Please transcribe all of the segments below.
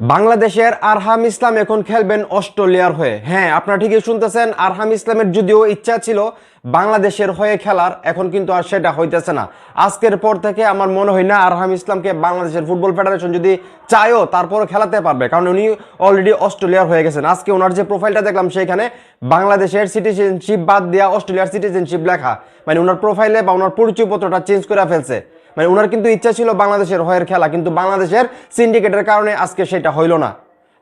বাংলাদেশের আরহাম ইসলাম এখন খেলবেন অস্ট্রেলিয়ার হয়ে। হ্যাঁ আপনারা ঠিকই শুনতেছেন, আরহাম ইসলামের যদিও ইচ্ছা ছিল বাংলাদেশের হয়ে খেলার, এখন কিন্তু আর সেটা হইতেছে না। আজকের পর থেকে আমার মনে হয় না আরহাম ইসলামকে বাংলাদেশের ফুটবল ফেডারেশন যদি চায়ও তারপরে খেলাতে পারবে, কারণ উনি অলরেডি অস্ট্রেলিয়ার হয়ে গেছেন। আজকে ওনার যে প্রোফাইলটা দেখলাম সেখানে বাংলাদেশের সিটিজেনশিপ বাদ দেওয়া অস্ট্রেলিয়ার সিটিজেনশিপ লেখা। মানে ওনার প্রোফাইলে বা ওনার পরিচয়পত্রটা চেঞ্জ করে ফেলছে। মানে ওনার কিন্তু ইচ্ছা ছিল বাংলাদেশের হয়ের খেলা, কিন্তু বাংলাদেশের সিন্ডিকেটের কারণে আজকে সেটা হইল না।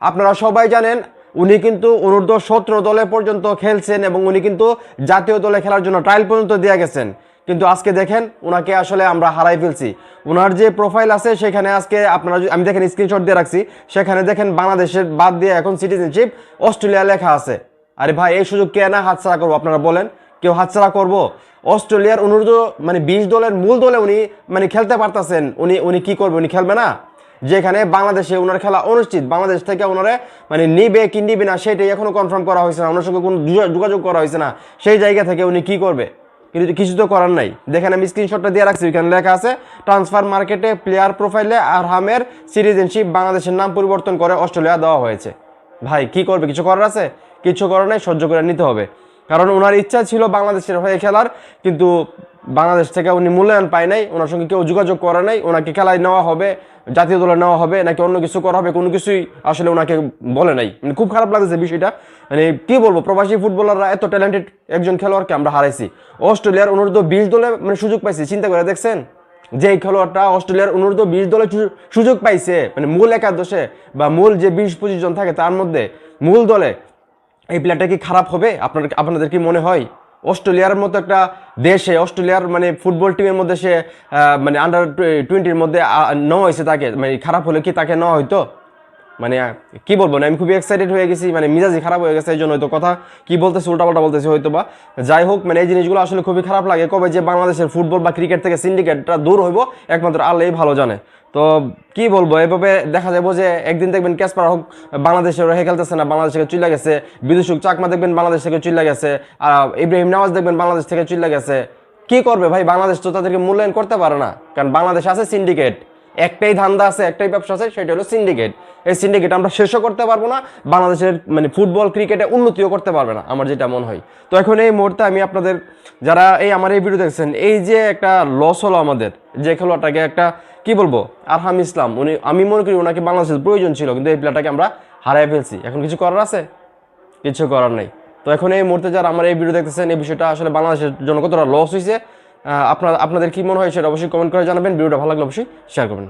আপনারা সবাই জানেন, উনি কিন্তু অনূর্ধ্ব সতেরো দলে পর্যন্ত খেলছেন এবং উনি কিন্তু জাতীয় দলে খেলার জন্য ট্রায়াল পর্যন্ত দিয়ে গেছেন। কিন্তু আজকে দেখেন ওনাকে আসলে আমরা হারাই ফেলছি। ওনার যে প্রোফাইল আছে সেখানে আজকে আপনারা আমি দেখেন স্ক্রিনশট দিয়ে রাখছি, সেখানে দেখেন বাংলাদেশের বাদ দিয়ে এখন সিটিজেনশিপ অস্ট্রেলিয়া লেখা আছে। আরে ভাই, এই সুযোগ কে না হাতছাড়া করব? আপনারা বলেন, কেউ হাতছাড়া করব? অস্ট্রেলিয়ার অনুরোধ মানে বিশ দলের মূল দলে উনি মানে খেলতে পারতেছেন। উনি উনি কি করবে? উনি খেলবে না। যেখানে বাংলাদেশে ওনার খেলা অনুষ্ঠিত, বাংলাদেশ থেকে ওনারে মানে নিবে কি নিবে না, সেটাই এখনও কনফার্ম করা হয়েছে না। ওনার সঙ্গে কোনো যোগাযোগ করা হয়েছে না। সেই জায়গা থেকে উনি কি করবে? কিন্তু কিছু তো করার নাই। দেখেন আমি স্ক্রিনশটটা দিয়ে রাখছি, ওইখানে লেখা আছে ট্রান্সফার মার্কেটে প্লেয়ার প্রোফাইলে আরহামের সিটিজেনশিপ বাংলাদেশের নাম পরিবর্তন করে অস্ট্রেলিয়া দেওয়া হয়েছে। ভাই, কি করবে? কিছু করার আছে? কিছু করার নাই, সহ্য করে নিতে হবে। কারণ ওনার ইচ্ছা ছিল বাংলাদেশের হয়ে খেলার, কিন্তু বাংলাদেশ থেকে উনি মূল্যায়ন পায় নাই, ওনার সঙ্গে কেউ যোগাযোগ করে নাই, ওনাকে খেলায় নেওয়া হবে, জাতীয় দলে নেওয়া হবে, নাকি অন্য কিছু করা হবে, কোনো কিছুই আসলে ওনাকে বলে নাই। মানে খুব খারাপ লাগছে বিষয়টা। মানে কি বলব, প্রবাসী ফুটবলাররা এত ট্যালেন্টেড একজন খেলোয়াড়কে আমরা হারাইছি। অস্ট্রেলিয়ার অনুরোধ বিশ দলে মানে সুযোগ পাইছি, চিন্তা করে দেখছেন? যে খেলোয়াড়টা অস্ট্রেলিয়ার অনুরোধ বিশ দলে সুযোগ পাইছে মানে মূল একাদশে বা মূল যে বিশ পঁচিশ জন থাকে তার মধ্যে মূল দলে এই প্লেয়ারটা কি খারাপ হবে? আপনার আপনাদের কি মনে হয়? অস্ট্রেলিয়ার মতো একটা দেশে, অস্ট্রেলিয়ার মানে ফুটবল টিমের মধ্যে সে মানে আন্ডার টোয়েন্টির মধ্যে নেওয়া হয়েছে তাকে। মানে খারাপ হলে কি তাকে নেওয়া হয়তো মানে কি বলব না, আমি খুবই এক্সাইটেড হয়ে গেছি মানে মিজাজি খারাপ হয়ে গেছে, এই জন্য হয়তো কথা কি বলতেছে, উল্টাপাল্টা বলতেছে হয়তো বা যাই হোক মানে এই জিনিসগুলো আসলে খুবই খারাপ লাগে, কবে যে বাংলাদেশের ফুটবল বা ক্রিকেট থেকে সিন্ডিকেটটা দূর হইব, একমাত্র আল্লাহই ভালো জানে। তো কি বলব, এভাবে দেখা যাব যে একদিন দেখবেন ক্যাসপার হোক বাংলাদেশে রহে খেলতেছে না, বাংলাদেশ থেকে চলে গেছে বিদুষুক চাকমা দেখবেন বাংলাদেশ থেকে চলে গেছে, আর ইব্রাহিম নওয়াজ দেখবেন বাংলাদেশ থেকে চলে গেছে। কি করবে ভাই, বাংলাদেশ তো তাদেরকে মূল্যায়ন করতে পারে না, কারণ বাংলাদেশ আছে সিন্ডিকেট একটাই ধান্দা আছে, একটাই ব্যবসা আছে, সেটা হলো সিন্ডিকেট এই সিন্ডিকেট আমরা শেষও করতে পারব না, বাংলাদেশের মানে ফুটবল ক্রিকেটে উন্নতিও করতে পারবে না, আমার যেটা মনে হয়। তো এখন এই মুহূর্তে আমি আপনাদের, যারা এই আমার এই ভিডিও দেখছেন, এই যে একটা লস হলো আমাদের, যে খেলোয়াড়টাকে একটা, কি বলব, আরহাম ইসলাম, উনি, আমি মনে করি ওনাকে বাংলাদেশের প্রয়োজন ছিল, কিন্তু এই প্লেয়ারটাকে আমরা হারাই ফেলছি। এখন কিছু করার আছে? কিছু করার নেই। তো এখন এই মুহূর্তে যারা আমার এই ভিডিও দেখতেছেন, এই বিষয়টা আসলে বাংলাদেশের জন্য কতটা লস হয়েছে আপনার আপনাদের কি মনে হয় সেটা অবশ্যই কমেন্ট করে জানাবেন। ভিডিওটা ভালো লাগলে অবশ্যই শেয়ার করবেন।